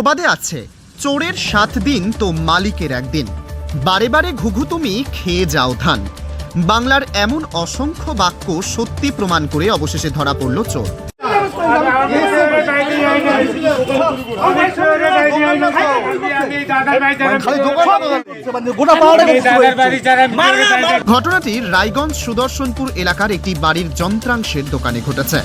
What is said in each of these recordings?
প্রবাদে আছে, চোরের সাত দিন তো মালিকের একদিন। বারে বারে ঘুঘু তুমি খেয়ে যাও ধান। বাংলার এমন অসংখ্য বাক্য সত্যি প্রমাণ করে অবশেষে ধরা পড়ল চোর। ঘটনাটি রায়গঞ্জ সুদর্শনপুর এলাকার একটি বাড়ির যন্ত্রাংশের দোকানে ঘটেছে।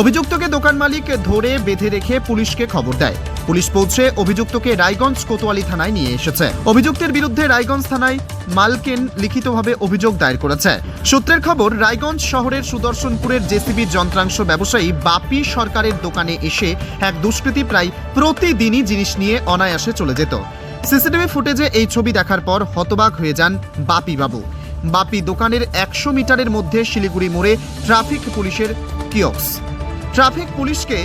অভিযুক্তকে দোকান মালিক ধরে বেঁধে রেখে পুলিশকে খবর দেয়। পুলিশ পৌঁছে অভিযুক্তকে রায়গঞ্জ কোতোয়ালি থানায় নিয়ে এসেছে। অভিযুক্তের বিরুদ্ধে রায়গঞ্জ থানায় মালকেন লিখিতভাবে অভিযোগ দায়ের করেছে। সূত্রের খবর, রায়গঞ্জ শহরের সুদর্শনপুরের জেসিবি যন্ত্রাংশ ব্যবসায়ী বাপি সরকারের দোকানে এসে এক দুষ্কৃতী প্রায় প্রতিদিনই জিনিস নিয়ে অনায়াসে চলে যেত। সিসিটিভি ফুটেজে এই ছবি দেখার পর হতবাক হয়ে যান বাপি বাবু। বাপি দোকানের একশো মিটারের মধ্যে শিলিগুড়ি মোড়ে ট্রাফিক পুলিশের কিয়ক্স। ট্রাফিক পুলিশকে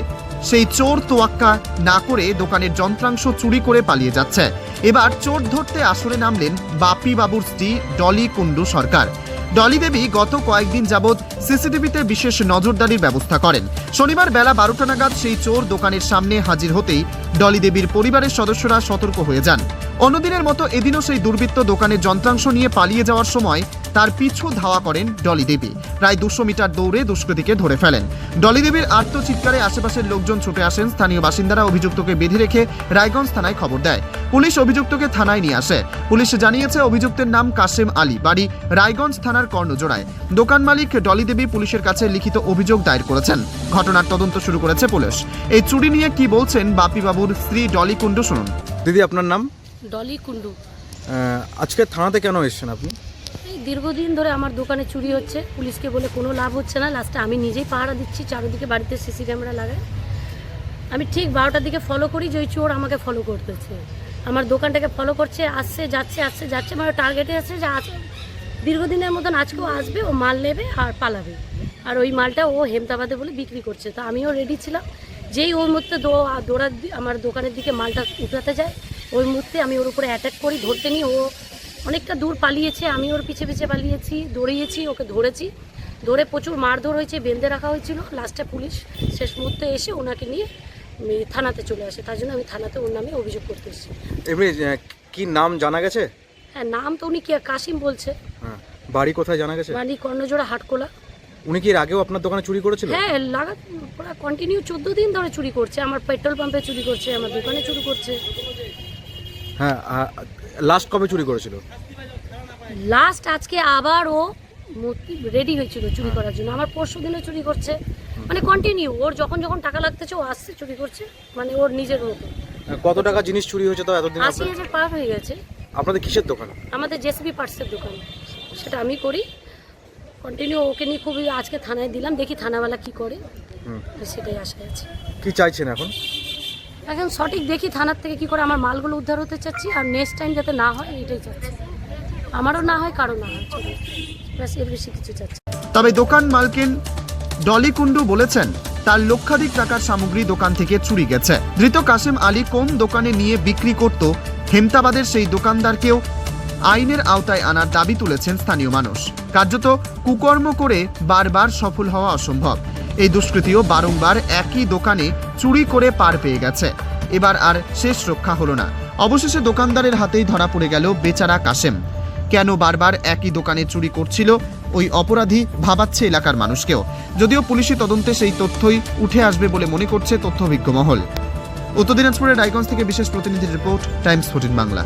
সেই চোর তোয়াক্কা না করে দোকানের যন্ত্রাংশ চুরি করে পালিয়ে যাচ্ছে। এবার চোর ধরতে আসরে নামলেন বাপি বাবুর স্ত্রী ডলি কুন্ডু সরকার। ডলি দেবী গত কয়েকদিন যাবৎ সিসিটিভিতে বিশেষ নজরদারির ব্যবস্থা করেন। শনিবার বেলা বারোটা নাগাদ সেই চোর দোকানের সামনে হাজির হতেই ডলি দেবীর পরিবারের সদস্যরা সতর্ক হয়ে যান। অন্যদিনের মতো এদিনও সেই দুর্বৃত্ত দোকানের যন্ত্রাংশ নিয়ে পালিয়ে যাওয়ার সময় তার পিছু ধাওয়া করেন ডলি দেবী। প্রায় দুশো মিটার দৌড়ে দুষ্কৃতীকে ধরে ফেলেন। ডলি দেবীর আত্মচিৎকারে আশেপাশের লোকজন ছুটে আসেন। স্থানীয় বাসিন্দারা অভিযুক্তকে বেঁধে রেখে রায়গঞ্জ থানায় খবর দেয়। পুলিশ অভিযুক্তকে থানায় নিয়ে আসে। পুলিশ জানিয়েছে অভিযুক্তের নাম কাশেম আলী। বাড়ি রায়গঞ্জ থানার কর্ণজোড়ায়। দোকান মালিক ডলি দেবী পুলিশের কাছে লিখিত অভিযোগ দায়ের করেছেন। ঘটনার তদন্ত শুরু করেছে পুলিশ। এই চুরি নিয়ে কি বলছেন বাপি বাবুর স্ত্রী ডলি কুণ্ডু শুনুন। দিদি আপনার নাম? ডলি কুন্ডু আহ, আজকে থানাতে কেন এসেছেন আপনি? দীর্ঘদিন ধরে আমার দোকানে চুরি হচ্ছে, পুলিশকে বলে কোনো লাভ হচ্ছে না। লাস্টে আমি নিজেই পাহারা দিচ্ছি, চারিদিকে বাড়িতে সিসি ক্যামেরা লাগাই আমি ঠিক বারোটার দিকে ফলো করি, যে ওই চোর আমাকে ফলো করতেছে। আমার দোকানটাকে ফলো করছে, আসছে, যাচ্ছে আসছে, যাচ্ছে মানে টার্গেটে আছে যে আজ, দীর্ঘদিনের মতন আজকেও আসবে, ও মাল নেবে আর পালাবে। আর ওই মালটা ও হেমতাবাদে বলে বিক্রি করছে। তো আমিও রেডি ছিলাম। যেই ওর মধ্যে দো দৌড়ার আমার দোকানের দিকে মালটা উঠাতে যায়, ওই মুহূর্তে আমি ওর উপরে অ্যাটাক করি, ধরতে নিই ও অনেকটা দূর পালিয়েছে আমি ওর পিছে পিছে পালিয়েছি দৌড়িয়েছি ওকে ধরেছি। ধরে প্রচুর মারধর হয়েছে বেঁধে রাখা হয়েছিল লাস্টে পুলিশ শেষ মুহূর্তে এসে ওনাকে নিয়ে থানাতে চলে আসে। তার জন্য আমি থানাতে ওর নামে অভিযোগ করতে এসেছি। এমনি কি নাম জানা গেছে? হ্যাঁ নাম তো উনি কি কাশিম বলছে। হ্যাঁ বাড়ি কোথায় জানা গেছে? মানে কর্ণজোড়া হাটকোলা। উনি কি এর আগেও আপনার দোকানে চুরি করেছিল? হ্যাঁ লাগা পুরো কন্টিনিউ চোদ্দ দিন ধরে চুরি করছে। আমার পেট্রোল পাম্পে চুরি করছে আমার দোকানে চুরি করছে। হ্যাঁ লাস্ট কবে চুরি করেছিল? লাস্ট আজকে আবার ও রেডি হয়েছিল চুরি করার জন্য। আমার পরশু দিনে চুরি করছে। মানে কন্টিনিউ ওর যখন যখন টাকা লাগতেছে ও আসছে চুরি করছে। মানে ওর নিজের মতো। কত টাকা জিনিস চুরি হয়েছে তো এতদিন আশি? হাজার পার হয়ে গেছে। আপনাদের কিসের দোকান? আমাদের জেসিবি পার্টসের দোকান। সেটা আমি করি। কন্টিনিউ ওকে নিয়ে খুবই আজকে থানায় দিলাম। দেখি থানাওয়ালা কি করে। সেটাই আশা আছে। কি চাইছেন এখন? এখন সঠিক দেখি থানার থেকে কি করে আমার মালগুলো উদ্ধার হতে চাচ্ছি আর নেক্সট টাইম যাতে না হয় এটাই চাচ্ছি। আমারও না হয় কারও না হয় বেশি কিছু চাচ্ছি তবে দোকান মালকিন ডলি কুন্ডু বলেছেন, তার লক্ষাধিক টাকার সামগ্রী দোকান থেকে চুরি গেছে। ধৃত কাসেম আলী কোন দোকানে নিয়ে বিক্রি করত, হেমতাবাদের সেই দোকানদারকেও আইনের আওতায় আনার দাবি তুলেছেন স্থানীয় মানুষ। কার্যত কুকর্ম করে বারবার সফল হওয়া অসম্ভব। এই দুষ্কৃতীও বারংবার একই দোকানে চুরি করে পার পেয়ে গেছে। এবার আর শেষ রক্ষা হলো না। অবশেষে দোকানদারের হাতেই ধরা পড়ে গেল বেচারা কাশেম। কেন বারবার একই দোকানে চুরি করছিল, ওই অপরাধী ভাবাচ্ছে এলাকার মানুষকেও। যদিও পুলিশি তদন্তে সেই তথ্যই উঠে আসবে বলে মনে করছে তথ্যভিজ্ঞ মহল। উত্তর দিনাজপুরের রায়গঞ্জ থেকে বিশেষ প্রতিনিধির রিপোর্ট, টাইমস ফোর্টিন বাংলা।